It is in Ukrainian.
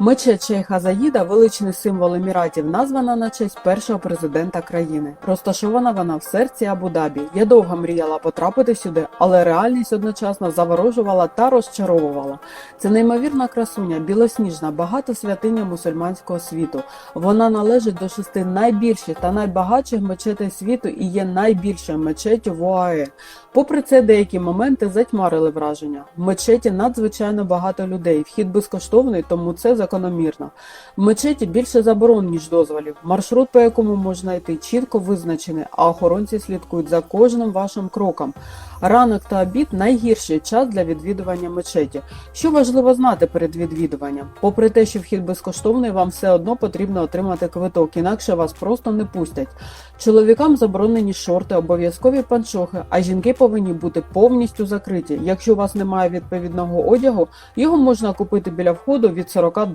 Мечеть Шейха Заїда, величний символ Еміратів, названа на честь першого президента країни. Розташована вона в серці Абу-Дабі. Я довго мріяла потрапити сюди, але реальність одночасно заворожувала та розчаровувала. Це неймовірна красуня, білосніжна, багата святиня мусульманського світу. Вона належить до шести найбільших та найбагатших мечетей світу і є найбільшою мечеттю в ОАЕ. Попри це, деякі моменти затьмарили враження. В мечеті надзвичайно багато людей. Вхід безкоштовний, тому це закономірно. В мечеті більше заборон, ніж дозволів. Маршрут, по якому можна йти, чітко визначений, а охоронці слідкують за кожним вашим кроком. Ранок та обід найгірший час для відвідування мечеті. Що важливо знати перед відвідуванням? Попри те, що вхід безкоштовний, вам все одно потрібно отримати квиток, інакше вас просто не пустять. Чоловікам заборонені шорти, обов'язкові панчохи, а жінки повинні бути повністю закриті. Якщо у вас немає відповідного одягу, його можна купити біля входу від 40 доларів.